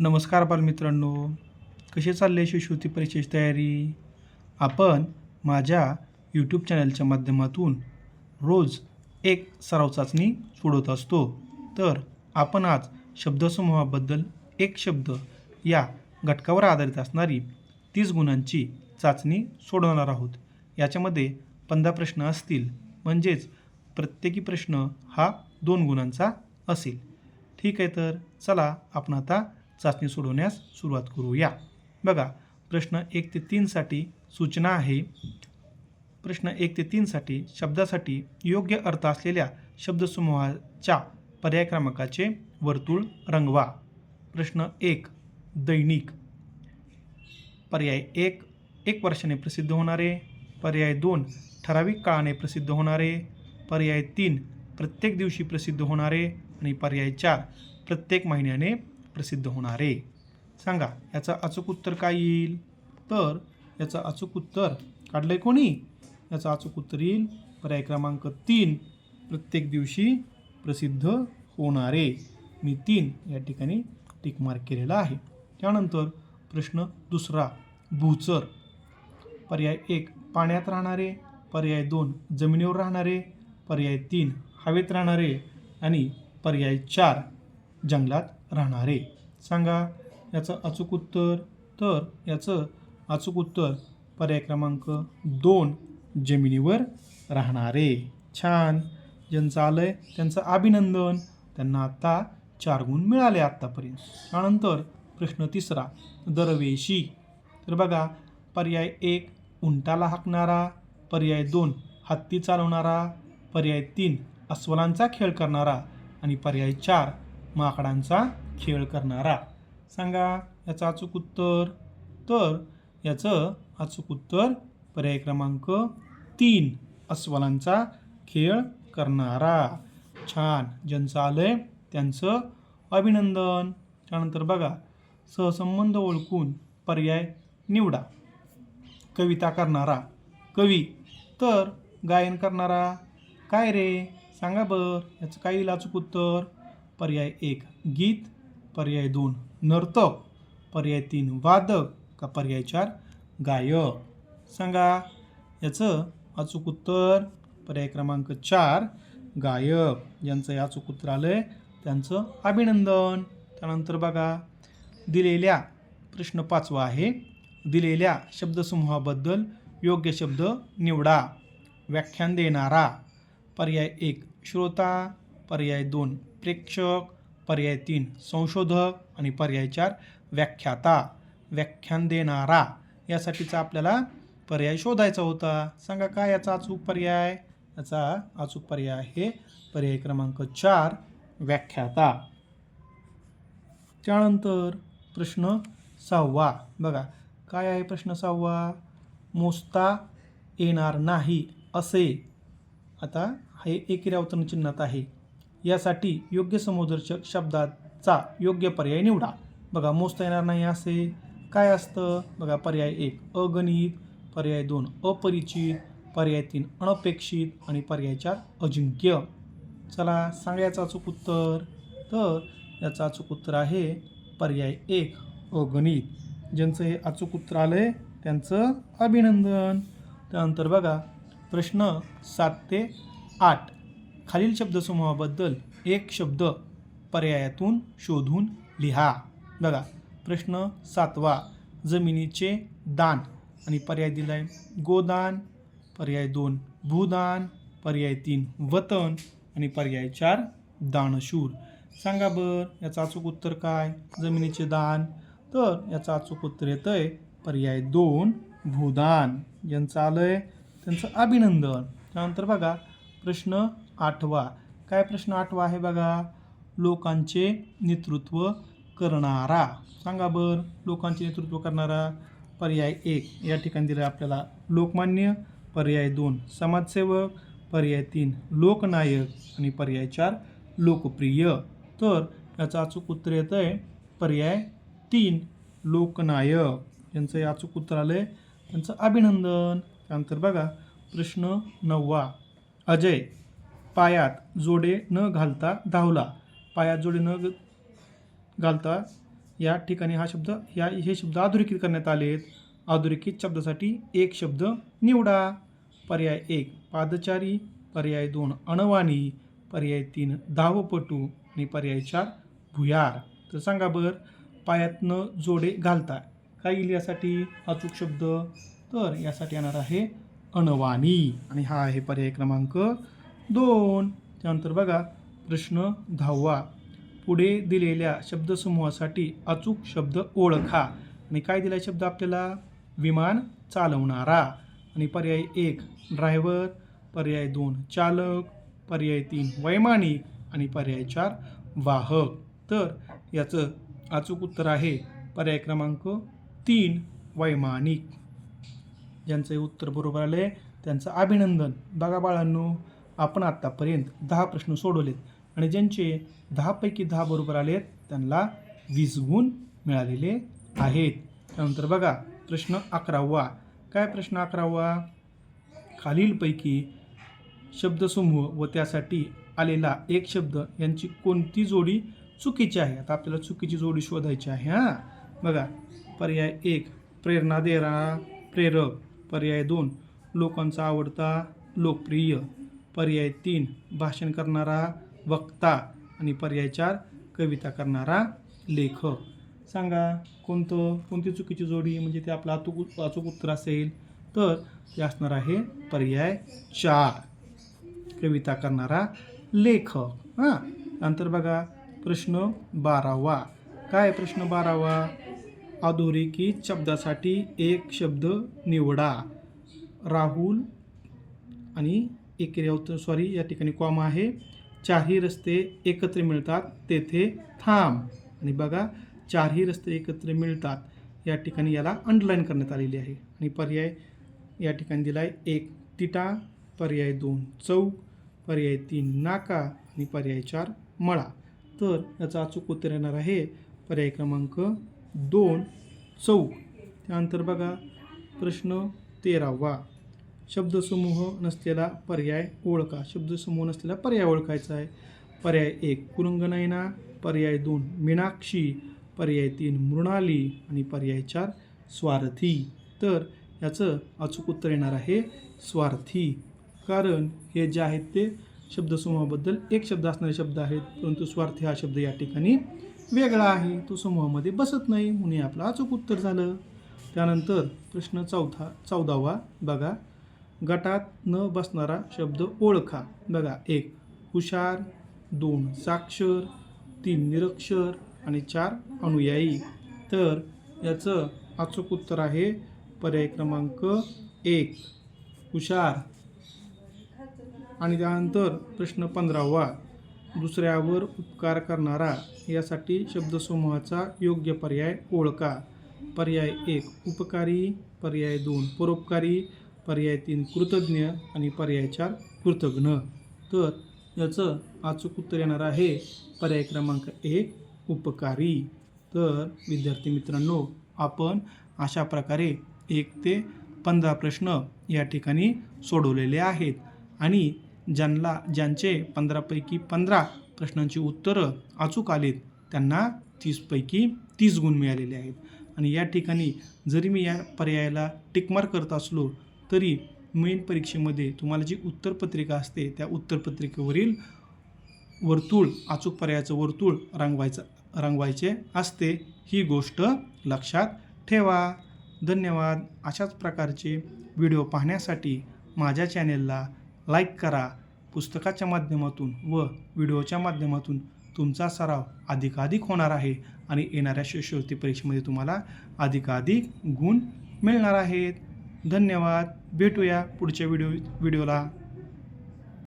नमस्कार बालमित्रांनो. कसे चालले शिष्यवृत्ती परीक्षेची तयारी? आपण माझ्या यूट्यूब चॅनलच्या माध्यमातून रोज एक सराव चाचणी सोडवत असतो. तर आपण आज शब्दसमूहाबद्दल एक शब्द या घटकावर आधारित असणारी तीस गुणांची चाचणी सोडवणार आहोत. याच्यामध्ये पंधरा प्रश्न असतील. म्हणजेच प्रत्येकी प्रश्न हा दोन गुणांचा असेल. ठीक आहे तर चला आपण आता चाचणी सोडवण्यास सुरुवात करूया. बघा प्रश्न एक ते तीनसाठी सूचना आहे. प्रश्न एक ते तीनसाठी शब्दासाठी योग्य अर्थ असलेल्या शब्दसमूहाच्या पर्याय क्रमांकाचे वर्तुळ रंगवा. प्रश्न एक दैनिक. पर्याय एक एक वर्षाने प्रसिद्ध होणारे. पर्याय दोन ठराविक काळाने प्रसिद्ध होणारे. पर्याय तीन प्रत्येक दिवशी प्रसिद्ध होणारे. आणि पर्याय चार प्रत्येक महिन्याने प्रसिद्ध होणारे सांगा याचं अचूक उत्तर काय येईल? तर याचं अचूक उत्तर काढलं आहे कोणी? याचं अचूक उत्तर येईल पर्याय क्रमांक तीन. प्रत्येक दिवशी प्रसिद्ध होणारे मी तीन या ठिकाणी टिक मार्क केलेला आहे. त्यानंतर प्रश्न दुसरा भूचर. पर्याय एक पाण्यात राहणारे. पर्याय दोन जमिनीवर राहणारे. पर्याय तीन हवेत राहणारे. आणि पर्याय चार जंगलात राहणारे. सांगा याचं अचूक उत्तर? तर याचं अचूक उत्तर पर्याय क्रमांक दोन जमिनीवर राहणारे. छान. ज्यांचं आलं आहे त्यांचं अभिनंदन. त्यांना आत्ता चार गुण मिळाले आत्तापर्यंत त्यानंतर प्रश्न तिसरा दरवेशी तर बघा पर्याय एक उंटाला हाकणारा. पर्याय दोन हत्ती चालवणारा. पर्याय तीन अस्वलांचा खेळ करणारा. आणि पर्याय चार माकडांचा खेळ करणारा. सांगा याचं अचूक उत्तर? तर याचं अचूक उत्तर पर्याय क्रमांक तीन अस्वलांचा खेळ करणारा. छान ज्यांचं आलं आहे त्यांचं अभिनंदन. त्यानंतर बघा सहसंबंध ओळखून पर्याय निवडा. कविता करणारा. कवी. तर गायन करणारा. काय रे? सांगा बर याचं काय येईल अचूक उत्तर? पर्याय एक गीत पर्याय दोन नर्तक पर्याय तीन वादक का पर्याय चार गायक? सांगा. याचं अचूक उत्तर पर्याय क्रमांक चार गायक. यांचं हे अचूक उत्तर आलं आहे त्यांचं अभिनंदन. त्यानंतर बघा. दिलेल्या प्रश्न पाचवा आहे. दिलेल्या शब्दसमूहाबद्दल योग्य शब्द निवडा. व्याख्यान देणारा. पर्याय एक श्रोता पर्याय दोन प्रेक्षक पर्याय तीन संशोधक आणि पर्याय चार व्याख्याता व्याख्यान देणारा. यासाठीचा आपल्याला पर्याय शोधायचा होता. सांगा काय याचा अचूक पर्याय? याचा अचूक पर्याय आहे पर्याय क्रमांक चार व्याख्याता. त्यानंतर प्रश्न सहावा. बघा काय आहे प्रश्न सहावा? मोजता येणार नाही असे. आता हे एकेरी अवतरण चिन्हात आहे. यासाठी योग्य समोदर्शक शब्दाचा योग्य पर्याय निवडा. बघा मोजता येणार नाही असे. काय असतं? बघा पर्याय एक अगणित. पर्याय दोन अपरिचित. पर्याय तीन अनपेक्षित. आणि पर्याय चार अजिंक्य. चला सांगा याचं अचूक उत्तर. तर याचं अचूक उत्तर आहे पर्याय एक अगणित. ज्यांचं हे अचूक उत्तर आलं आहे त्यांचं अभिनंदन. त्यानंतर बघा प्रश्न सात ते आठ. खालील शब्दसमूहाबद्दल एक शब्द पर्यायातून शोधून लिहा. बघा प्रश्न सातवा जमिनीचे दान आणि पर्याय दिला आहे गोदान पर्याय दोन भूदान पर्याय तीन वतन आणि पर्याय चार दानशूर. सांगा बर याचं अचूक उत्तर काय? जमिनीचे दान. तर याचं अचूक उत्तर येतं आहे पर्याय दोन भूदान. यांचं आलं आहे त्यांचं अभिनंदन. त्यानंतर बघा प्रश्न आठवा. काय प्रश्न आठवा आहे बघा? लोकांचे नेतृत्व करणारा. सांगा बर लोकांचे नेतृत्व करणारा पर्याय एक. या ठिकाणी दिलं आहे आपल्याला लोकमान्य पर्याय दोन. समाजसेवक पर्याय तीन. लोकनायक आणि पर्याय चार लोकप्रिय. तर याचं अचूक उत्तर येतं आहे पर्याय तीन लोकनायक. यांचं हे अचूक उत्तर आलं आहे त्यांचं अभिनंदन. त्यानंतर बघा प्रश्न नववा. अजय पायात जोडे न घालता धावला. पायात जोडे न घालता या ठिकाणी हा शब्द या हे शब्द अधोरेखित करण्यात आले आहेत. अधोरेखित शब्दासाठी एक शब्द निवडा. पर्याय एक पादचारी. पर्याय दोन अणवाणी. पर्याय तीन धावपटू. आणि पर्याय चार भुयार. तर सांगा बरं पायातनं जोडे घालता काय येईल यासाठी? अचूक शब्द. तर यासाठी येणार आहे अणवाणी. आणि हा आहे पर्याय क्रमांक दोन. त्यानंतर बघा प्रश्न दहावा. पुढे दिलेल्या शब्दसमूहासाठी अचूक शब्द ओळखा. आणि काय दिला शब्द आपल्याला? विमान चालवणारा. आणि पर्याय एक ड्रायव्हर. पर्याय दोन चालक. पर्याय तीन वैमानिक. आणि पर्याय चार वाहक. तर याचं अचूक उत्तर आहे पर्याय क्रमांक तीन वैमानिक. ज्यांचं हे उत्तर बरोबर आलं त्यांचं अभिनंदन. बघा बाळांनो आपण आत्तापर्यंत दहा प्रश्न सोडवलेत आणि ज्यांचे दहापैकी दहा बरोबर आलेत त्यांना वीस गुण मिळालेले आहेत. त्यानंतर बघा प्रश्न अकरावा. काय प्रश्न अकरावा? खालीलपैकी शब्दसमूह व त्यासाठी आलेला एक शब्द यांची कोणती जोडी चुकीची आहे? आता आपल्याला चुकीची जोडी शोधायची आहे हां. बघा पर्याय एक प्रेरणा देणारा प्रेरक. पर्याय दोन. लोकांचा आवडता लोकप्रिय. पर्याय तीन भाषण करणारा वक्ता. आणि पर्याय चार कविता करणारा लेखक. सांगा कोणतं कोणती चुकीची जोडी म्हणजे ते आपलं अचूक अचूक उत्तर असेल तर ते असणार आहे पर्याय चार. कविता करणारा लेखक. हां नंतर बघा प्रश्न बारावा. काय प्रश्न बारावा? अधोरेखित शब्दासाठी एक शब्द निवडा. राहुल आणि एकेरी सॉरी या ठिकाणी कॉम आहे. चारही रस्ते एकत्र मिळतात तेथे थांब. आणि बघा चारही रस्ते एकत्र मिळतात या ठिकाणी याला अंडरलाईन करण्यात आलेली आहे. आणि पर्याय या ठिकाणी दिला आहे एक तिटा. पर्याय दोन चौक. पर्याय तीन नाका. आणि पर्याय चार मळा. तर याचा अचूक उत्तर येणार आहे. पर्याय क्रमांक दोन चौक त्यानंतर बघा प्रश्न तेरावा. शब्दसमूह नसलेला पर्याय ओळखा. शब्दसमूह नसलेला पर्याय ओळखायचा आहे. पर्याय एक कुरंगनयना. पर्याय दोन मीनाक्षी. पर्याय तीन मृणाली. आणि पर्याय चार स्वार्थी. तर याचं अचूक उत्तर येणार आहे स्वार्थी. कारण हे जे आहेत ते शब्दसमूहाबद्दल एक शब्द असणारे शब्द आहेत परंतु स्वार्थी हा शब्द या ठिकाणी वेगळा आहे. तो समूहामध्ये बसत नाही म्हणून आपलं अचूक उत्तर झालं. त्यानंतर प्रश्न चौथा चौदावा बघा. गटात न बसणारा शब्द ओळखा. बघा एक हुशार दोन साक्षर तीन निरक्षर आणि चार अनुयायी. तर याचं अचूक उत्तर आहे पर्याय क्रमांक एक हुशार. आणि त्यानंतर प्रश्न पंधरावा दुसऱ्यावर उपकार करणारा यासाठी शब्दसमूहाचा योग्य पर्याय ओळखा. पर्याय एक उपकारी. पर्याय दोन परोपकारी. पर्याय तीन कृतज्ञ. आणि पर्याय चार कृतज्ञ तर याचं अचूक उत्तर येणार आहे पर्याय क्रमांक एक उपकारी. तर विद्यार्थी मित्रांनो आपण अशा प्रकारे एक ते पंधरा प्रश्न या ठिकाणी सोडवलेले आहेत. आणि ज्यांना ज्यांचे पंधरापैकी पंधरा प्रश्नांची उत्तरं अचूक आलीत त्यांना तीसपैकी तीस गुण मिळालेले आहेत. आणि या ठिकाणी जरी मी या पर्यायाला टिकमार्क करत असलो तरी मेन परीक्षेमध्ये तुम्हाला जी उत्तरपत्रिका असते त्या उत्तरपत्रिकेवरील वर्तुळ अचूक पर्यायाचं वर्तुळ रंगवायचं रंगवायचे असते. ही गोष्ट लक्षात ठेवा. धन्यवाद. अशाच प्रकारचे व्हिडिओ पाहण्यासाठी माझ्या चॅनेलला लाईक करा. पुस्तकाच्या माध्यमातून व व्हिडिओच्या माध्यमातून तुमचा सराव अधिकाधिक होणार आहे आणि येणाऱ्या शिष्यवृत्ती परीक्षेमध्ये तुम्हाला अधिकाधिक गुण मिळणार आहेत. धन्यवाद. भेटूया पुढच्या व्हिडिओ व्हिडिओला.